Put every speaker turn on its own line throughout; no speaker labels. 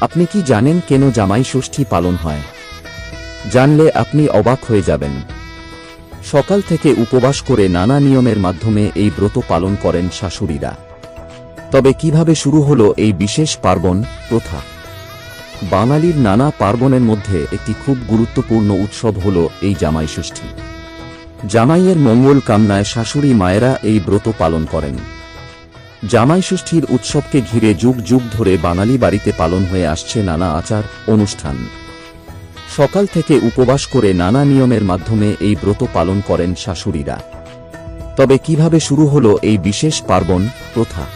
আপনি কি জানেন কেন জামাই ষষ্ঠী পালন হয়? জানলে আপনি অবাক হয়ে যাবেন। সকাল থেকে উপবাস করে নানা নিয়মের মাধ্যমে এই ব্রত পালন করেন শাশুড়িরা। তবে কীভাবে শুরু হলো এই বিশেষ পার্বণ, প্রথা? বাঙালির নানা পার্বণের মধ্যে একটি খুব গুরুত্বপূর্ণ উৎসব হল এই জামাই ষষ্ঠী। জামাইয়ের মঙ্গল কামনায় শাশুড়ি মায়েরা এই ব্রত পালন করেন। জামাই ষষ্ঠীর উৎসবকে ঘিরে যুগ যুগ ধরে বাঙালি বাড়িতে পালন হয়ে আসছে নানা আচার, অনুষ্ঠান। সকাল থেকে উপবাস করে নানা নিয়মের মাধ্যমে এই ব্রত পালন করেন শাশুড়িরা। তবে কীভাবে শুরু হলো এই বিশেষ পার্বণ, প্রথা?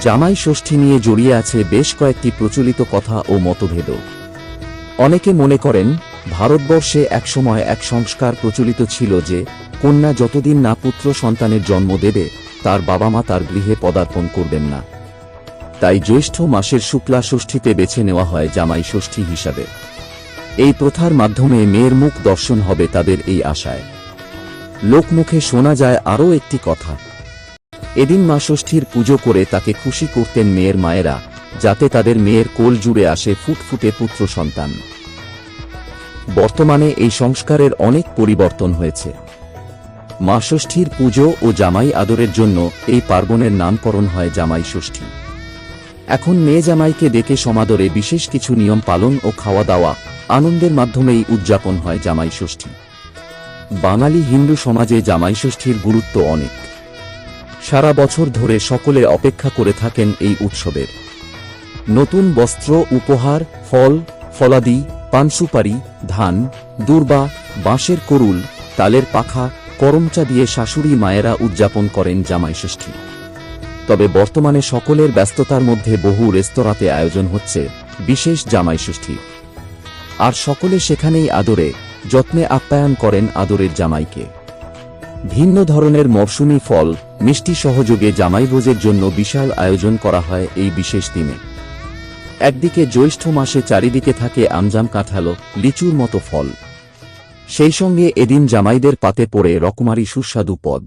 জামাই ষষ্ঠী নিয়ে জড়িয়ে আছে বেশ কয়েকটি প্রচলিত কথা ও মতভেদ। অনেকে মনে করেন, ভারতবর্ষে একসময় এক সংস্কার প্রচলিত ছিল যে, কন্যা যতদিন না পুত্র সন্তানের জন্ম দেবে তার বাবা মা তার গৃহে পদার্পণ করবেন না। তাই জ্যৈষ্ঠ মাসের শুক্লা ষষ্ঠীতে বেছে নেওয়া হয় জামাই ষষ্ঠী হিসাবে। এই প্রথার মাধ্যমে মেয়ের মুখ দর্শন হবে তাদের এই আশায়। লোকমুখে শোনা যায় আরও একটি কথা। এদিন মা ষষ্ঠীর পুজো করে তাকে খুশি করতেন মেয়ের মায়েরা, যাতে তাদের মেয়ের কোল জুড়ে আসে ফুটফুটে পুত্র সন্তান। বর্তমানে এই সংস্কারের অনেক পরিবর্তন হয়েছে। মা ষষ্ঠীর পুজো ও জামাই আদরের জন্য এই পার্বণের নামকরণ হয় জামাই ষষ্ঠী। এখন মেয়ে জামাইকে ডেকে সমাদরে বিশেষ কিছু নিয়ম পালন ও খাওয়া দাওয়া আনন্দের মাধ্যমেই উদযাপন হয় জামাই ষষ্ঠী। বাঙালি হিন্দু সমাজে জামাই ষষ্ঠীর গুরুত্ব অনেক। সারা বছর ধরে সকলে অপেক্ষা করে থাকেন এই উৎসবের। নতুন বস্ত্র, উপহার, ফল, ফলাদি, পানসুপারি, ধান, দুর্বা, বাঁশের করুল, তালের পাখা করমচা দিয়ে শাশুড়ি মায়েরা উদযাপন করেন জামাই ষষ্ঠী। তবে বর্তমানে সকলের ব্যস্ততার মধ্যে বহু রেস্তোরাঁতে আয়োজন হচ্ছে বিশেষ জামাই ষষ্ঠী। আর সকলে সেখানেই আদরে, যত্নে আপ্যায়ন করেন আদরের জামাইকে। ভিন্ন ধরনের মরশুমি ফল, মিষ্টি সহযোগে জামাইভোজের জন্য বিশাল আয়োজন করা হয় এই বিশেষ দিনে। একদিকে জ্যৈষ্ঠ মাসে চারিদিকে থাকে আমজাম কাঁঠালো, লিচুর মতো ফল। সেই সঙ্গে এদিন জামাইদের পাতে পড়ে রকমারি সুস্বাদু পদ।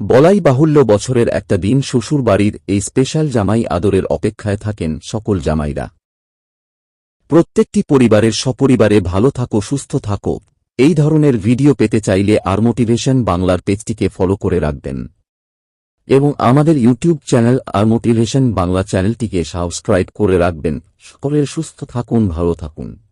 বলাই বাহুল্য বছরের একটা দিন শ্বশুর বাড়ির এই স্পেশাল জামাই আদরের অপেক্ষায় থাকেন সকল জামাইরা। প্রত্যেকটি পরিবারের সপরিবারে ভালো থাকো, সুস্থ থাকো, এই ধরনের ভিডিও পেতে চাইলে আর মোটিভেশন বাংলার পেজটিকে ফলো করে রাখবেন। এবং আমাদের ইউটিউব চ্যানেল আর মোটিভেশন বাংলা চ্যানেলটিকে সাবস্ক্রাইব করে রাখবেন। সকলের সুস্থ থাকুন, ভালো থাকুন।